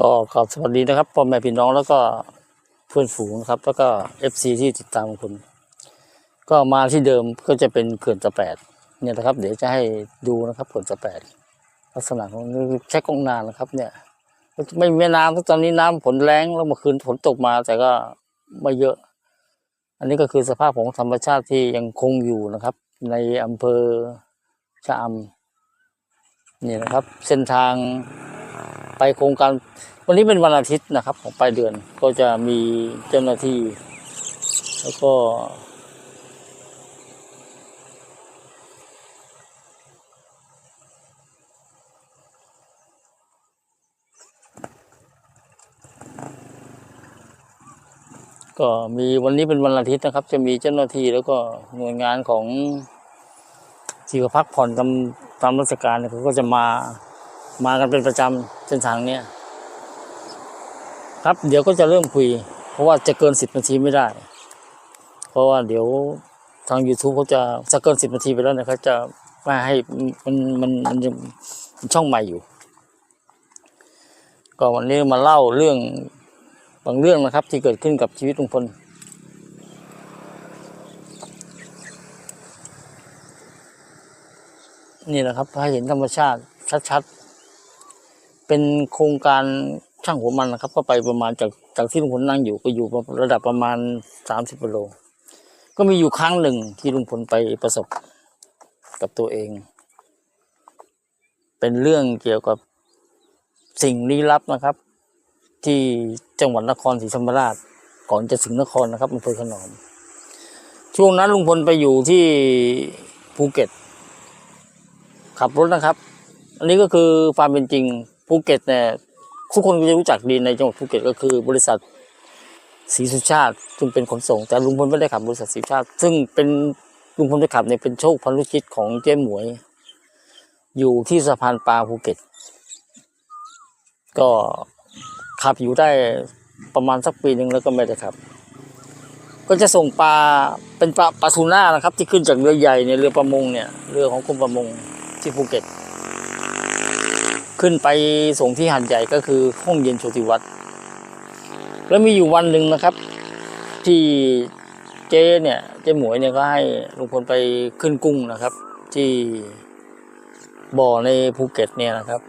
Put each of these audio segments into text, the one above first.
ก็ขอบสวัสดีนะครับพ่อแม่พี่น้องแล้วก็เพื่อนฝูงนะครับ แล้วก็เอฟซีที่ติดตามคุณก็มาที่เดิมก็จะเป็นเขื่อนตะแปดเนี่ยนะครับ เดี๋ยวจะให้ดูนะครับเขื่อนตะแปดลักษณะของใช้กล้องนานนะครับ เนี่ย ไม่มีแม่น้ำตอนนี้น้ำฝนแรงแล้วเมื่อคืนฝนตกมาแต่ก็ไม่เยอะ อันนี้ก็คือสภาพของธรรมชาติที่ยังคงอยู่นะครับ ในอำเภอชะอำนี่นะครับ เส้นทาง ไปโครงการวันนี้เป็นวันอาทิตย์นะครับ ของปลายเดือนก็จะมีเจ้าหน้าที่ แล้วก็ ก็มีวันนี้เป็นวันอาทิตย์นะครับ จะมีเจ้าหน้าที่แล้วก็หน่วยงานของที่เขาพักผ่อนตามตามราชการเขาก็จะมา มากันเป็นประจำเส้นทางเนี้ยครับ เดี๋ยวก็จะเริ่มคุย เพราะว่าจะเกินสิบนาทีไม่ได้ เพราะว่าเดี๋ยวทาง YouTube เขาจะจะเกินสิบนาทีไปแล้วนี่ยเขาจะม่ให้มันมันมันยังช่องใหม่อยู่ ก็วันนี้มาเล่าเรื่องบางเรื่องนะครับ ที่เกิดขึ้นกับชีวิตลุงพลนี่แหละครับให้เห็นธรรมชาติชัดๆ เป็นโครงการช่างหัวมันนะครับ ก็ไปประมาณจากจากที่ลุงพลนั่งอยู่ก็อยู่ระดับประมาณสามสิบกิโล ก็มีอยู่ครั้งหนึ่งที่ลุงพลไปประสบกับตัวเอง เป็นเรื่องเกี่ยวกับสิ่งลี้ลับนะครับ ที่จังหวัดนครศรีธรรมราช ก่อนจะถึงนครนะครับอำเภอขนอมช่วงนั้นลุงพลไปอยู่ที่ภูเก็ต ขับรถนะครับ อันนี้ก็คือความเป็นจริง ภูเก็ตเนี่ยทุกคนก็จะรู้จักดีในจังหวัดภูเก็ตก็คือบริษัทศรีสุชาติซึ่งเป็นขนส่ง แต่ลุงพลไม่ได้ขับบริษัทศรีสุชาติ ซึ่งเป็นลุงพลไปขับเนี่ยเป็นโชคพันธุชิตของเจ๊หมวย อยู่ที่สะพานปลาภูเก็ต ก็ขับอยู่ได้ประมาณสักปีหนึ่งแล้วก็ไม่ได้ขับ ก็จะส่งปลาเป็นปลาปลาทูน่านะครับ ที่ขึ้นจากเรือใหญ่เนี่ยเรือประมงเนี่ยเรือของกรมประมงที่ภูเก็ต ขึ้นไปส่งที่หาดใหญ่ก็คือห้องเย็นโชติวัฒน์แล้วมีอยู่วันหนึ่งนะครับ ที่เจ๊เนี่ยเจ๊หมวยเนี่ยก็ให้ลุงพลไปขึ้นกุ้งนะครับ ที่บ่อในภูเก็ตเนี่ยนะครับ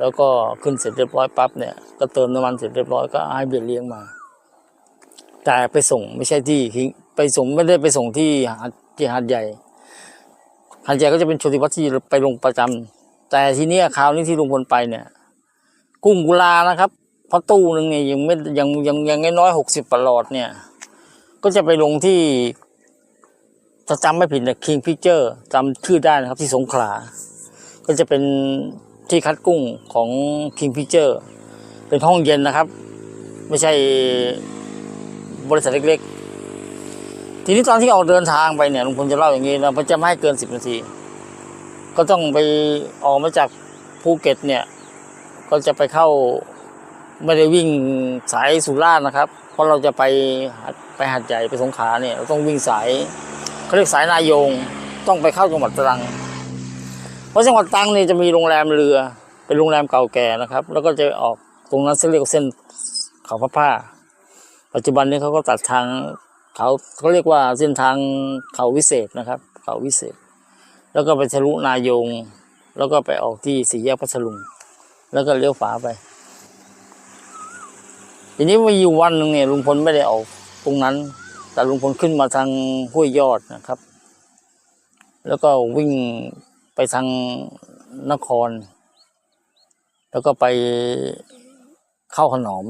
แล้วก็ขึ้นเสร็จเรียบร้อยปั๊บเนี่ยก็เติมน้ำมันเสร็จเรียบร้อยก็ให้เบียเลี้ยงมา แต่ไปส่งไม่ใช่ที่ทิ้งไปส่งไม่ได้ไปส่งที่หาดที่หาดใหญ่หาดใหญ่ก็จะเป็นโชติวัฒน์ที่ไปลงประจำ แต่ทีเนี้ยคราวนี้ที่ลุงพลไปเนี่ย กุ้งกุลานะครับพราะตู้หนึ่งเนี่ยยังไม่ยังยังยังน้อยหกสิบปลอดเนี่ย ก็จะไปลงที่ถ้าจำไม่ผิดนี่ยคิงพิเจอร์จำชื่อได้นะครับที่สงขลา ก็จะเป็นที่คัดกุ้งของ King p i c t u r e เป็นห้องเย็นนะครับ ไม่ใช่บริษัทเล็กๆ ทีนี้ตอนที่ออกเดินทางไปเนี่ยลุงพลจะเล่าอย่างนี้นะมันจะไม่ให้เกินสิบนาที ก็ต้องไปออกมาจากภูเก็ตเนี่ย ก็จะไปเข้าไม่ได้วิ่งสายสุราษฎร์นะครับ เพราะเราจะไปไปหาดใหญ่ไปสงขลาเนี่ยเราต้องวิ่งสายเขาเรียกสายนายงต้องไปเข้าจังหวัดตรัง เพราะจังหวัดตรังนี่จะมีโรงแรมเรือเป็นโรงแรมเก่าแก่นะครับ แล้วก็จะออกตรงนั้นเส้นเรียกว่าเส้นเขาพระผ้า ปัจจุบันนี้เขาก็ตัดทางเขาเขาเรียกว่าเส้นทางเขาวิเศษนะครับ เขาวิเศษ แล้วก็ไปทะลุนายง แล้วก็ไปออกที่สี่แยกพัทลุง แล้วก็เลี้ยวฝาไป ทีนี้มีอยู่วันหนึ่งเนี่ยลุงพลไม่ได้ออกตรงนั้น แต่ลุงพลขึ้นมาทางห้วยยอดนะครับ แล้วก็วิ่งไปทางนคร แล้วก็ไปเข้าขนอม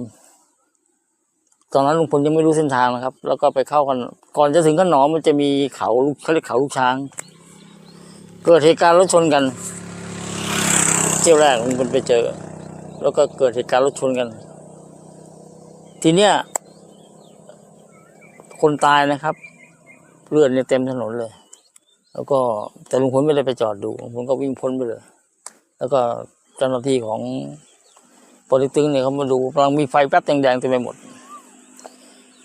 ตอนนั้นลุงพลยังไม่รู้เส้นทางนะครับ แล้วก็ไปเข้ากันก่อนจะถึงขนอมมันจะมีเขาเขาเรียกเขาลูกช้าง เกิดเหตุการณ์รถชนกัน เที่ยวแรกลุงพลไปเจอ แล้วก็เกิดเหตุการณ์รถชนกัน ทีเนี้ยคนตายนะครับ เลือดเนี่ยเต็มถนนเลย แล้วก็แต่ลุงพลไม่ได้ไปจอดดูลุงพลก็วิ่งพ้นไปเลย แล้วก็เจ้าหน้าที่ของปอลิตึงเนี่ยเขามาดูกำลังมีไฟแป๊บแดงๆเต็มไปหมด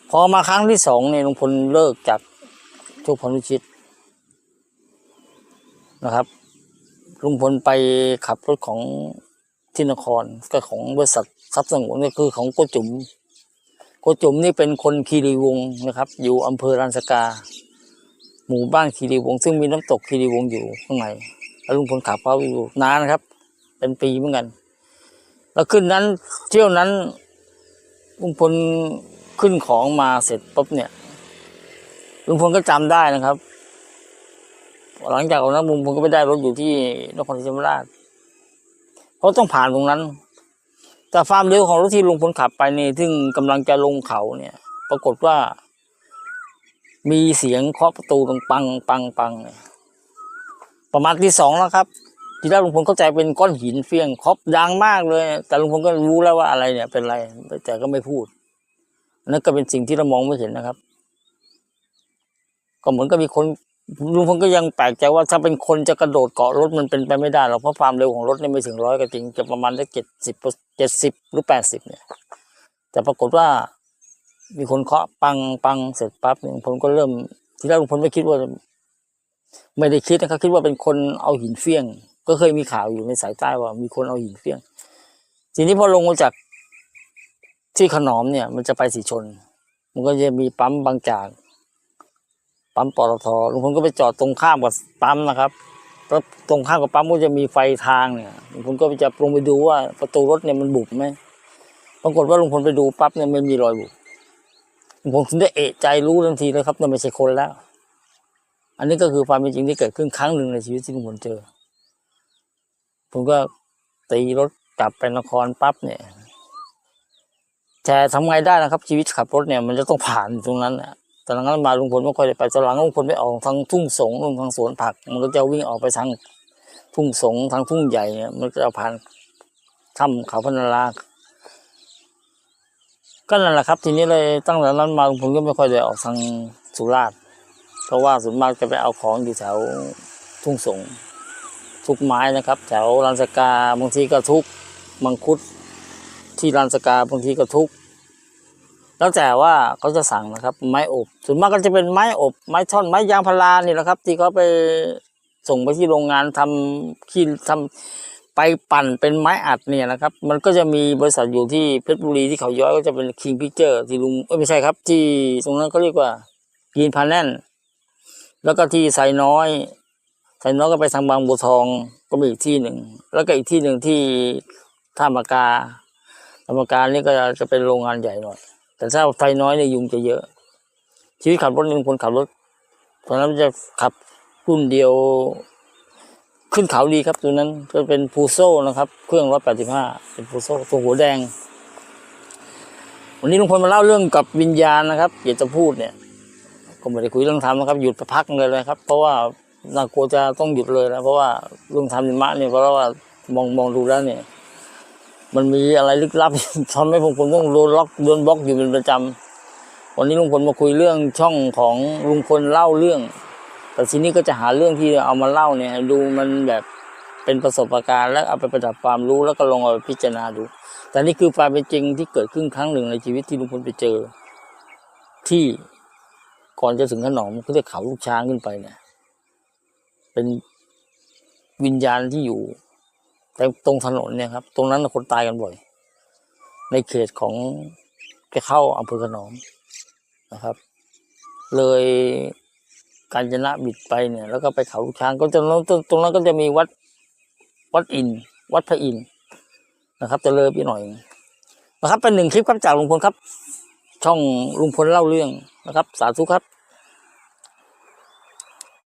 พอมาครั้งที่สองเนี่ยลุงพลเลิกจากทุกพนุชิต นะครับลุงพลไปขับรถของที่นครก็ของบริษัททรัพย์สงวนก็คือของโกจุ๋มโกจุ๋มนี่เป็นคนคีรีวงนะครับ อยู่อำเภอรันสกา หมู่บ้านคีรีวง ซึ่งมีน้ำตกคีรีวงอยู่ข้างในแล้วลุงพลขับเขาอยู่นานนะครับ เป็นปีเหมือนกัน แล้วขึ้นนั้นเที่ยวนั้นลุงพลขึ้นของมาเสร็จปุ๊บเนี่ยลุงพลก็จำได้นะครับ หลังจากนั้นลุงพลก็ไปได้รถอยู่ที่นครศรีธรรมราชเพราะต้องผ่านตรงนั้น แต่ความเร็วของรถที่ลุงพลขับไปนี่ซึ่งกำลังจะลงเขาเนี่ย ปรากฏว่า มีเสียงเคาะประตูตรงปังปังปังเนี่ยประมาณที่สองแล้วครับ ทีแรกลุงพลเข้าใจเป็นก้อนหินเฟี้ยงเคาะดังมากเลย แต่ลุงพลก็รู้แล้วว่าอะไรเนี่ย เป็นอะไรแต่ก็ไม่พูดนั่นก็เป็นสิ่งที่เรามองไม่เห็นนะครับ ก็เหมือนกับมีคน ลุงพลก็ยังแปลกใจว่าถ้าเป็นคนจะกระโดดเกาะรถมันเป็นไปไม่ได้หรอกเพราะความเร็วของรถเนี่ยไม่ถึงร้อยก็จริงจะประมาณได้เจ็ดสิบเจ็ดสิบหรือแปดสิบเนี่ย แต่ปรากฏว่า มีคนเคาะปังปังเสร็จปั๊บเนี่ยลุงพลก็เริ่ม ทีแรกลุงพลไม่คิดว่า ไม่ได้คิดนะครับคิดว่าเป็นคนเอาหินเฟี้ยง ก็เคยมีข่าวอยู่ในสายใต้ว่า มีคนเอาหินเฟี้ยง ทีนี้พอลงมาจากที่ขนอมเนี่ย มันจะไปสีชน มันก็จะมีปั๊มบางจาก ปั๊มปตทลุงพลก็ไปจอดตรงข้ามกับปั๊มนะครับแล้วตรงข้ามกับปั๊มก็จะมีไฟทางเนี่ยลุงพลก็จะลงไปดูว่าประตูรถเนี่ยมันบุบไหมปรากฏว่าลุงพลไปดูปั๊บเนี่ยไม่มีรอยบุบลุงพลถึงได้เอะใจรู้ทันทีเลยครับนั่นไม่ใช่คนแล้ว อันนี้ก็คือความเป็นจริงที่เกิดขึ้นครั้งหนึ่งในชีวิตที่ลุงพลเจอ ผมก็ตีรถกลับไปนครปั๊บเนี่ยแต่ทำไงได้นะครับ ชีวิตขับรถเนี่ย มันจะต้องผ่านตรงนั้นนะ ต่หลังนั้นมาลุงพลไม่ค่อยได้ไปตอนหลังลุงพลไปออกทางทุ่งสงทางสวนผัก มันก็จะวิ่งออกไปทางทุ่งสงทางทุ่งใหญ่เนี่ยมันก็จะผ่านถ้ำเขาพนาราก็นั่นแหละครับ ทีนี้เลยตั้งแต่นั้นมาลุงพลก็ไม่ค่อยได้ออกทางสุราษฎร์เพราะว่าส่วนมากจะไปเอาของอยู่แถวทุ่งสงทุกไม้นะครับ แถวลานสกาบางทีก็ทุกมังคุดที่ลานสกาบางทีก็ทุก แล้วแต่ว่าเขาจะสั่งนะครับไม้อบส่วนมากก็จะเป็นไม้อบไม้ท่อนไม้ยางพารานี่แหละครับ ที่เขาไปส่งไปที่โรงงานทำขี้ทำไปปั่นเป็นไม้อัดเนี่ยนะครับ มันก็จะมีบริษัทอยู่ที่เพชรบุรีที่เขาย้อยก็จะเป็นคิงพิเจอร์ที่ลุงไม่ใช่ครับ ที่ตรงนั้นเขาเรียกว่ายีนพาแนนแล้วก็ที่ไซน้อยไซน้อยก็ไปทางบางบัวทองก็มีอีกที่หนึ่งแล้วก็อีกที่หนึ่งที่ท่ามากาท่ามากานี่ก็จะเป็นโรงงานใหญ่หน่อย แต่ถ้าไฟน้อยเนี่ยยุงจะเยอะ ชีวิตขับรถนี่เป็นคนขับรถตอนนั้นจะขับรุ่นเดียว ขึ้นเขาดีครับตัวนั้นก็เป็นพูโซนะครับ เครื่องร้อยแปดสิบห้าเป็นพูโซตัวหัวแดง วันนี้ลุงพลมาเล่าเรื่องกับวิญญาณนะครับอยากจะพูดเนี่ยก็ไม่ได้คุยเรื่องธรรมนะครับ หยุดไปพักเลยเลยครับ เพราะว่าน่ากลัวจะต้องหยุดเลยนะเพราะว่าเรื่องธรรมนิมะเนี่ยเพราะว่ามองมองดูแล้วเนี่ย มันมีอะไรลึกลับทำให้ผมผมต้องโดนล็อกโดนบล็อกอยู่เป็นประจำวันนี้ลุงพลมาคุยเรื่องช่องของลุงพลเล่าเรื่อง แต่ทีนี้ก็จะหาเรื่องที่เอามาเล่าเนี่ยดูมันแบบเป็นประสบการณ์แล้วเอาไปประดับความรู้แล้วก็ลองเอาไปพิจารณาดู แต่นี่คือความเป็นจริงที่เกิดขึ้นครั้งหนึ่งในชีวิตที่ลุงพลไปเจอ ที่ก่อนจะถึงขนอมเขาเรียกเขาลูกช้างขึ้นไปเนี่ย เป็นวิญญาณที่อยู่ แต่ตรงถนนเนี่ยครับ ตรงนั้นคนตายกันบ่อย ในเขตของจะเข้าอำเภอขนอมนะครับ เลยกาญจนบิดไปเนี่ย แล้วก็ไปเขาช้างก็จะตรงตรงนั้นก็จะมีวัดวัดอิน วัดพระอินนะครับ จะเลยไปหน่อยนะครับ เป็นหนึ่งคลิปครับจากลุงพลครับ ช่องลุงพลเล่าเรื่องนะครับ สาธุครับ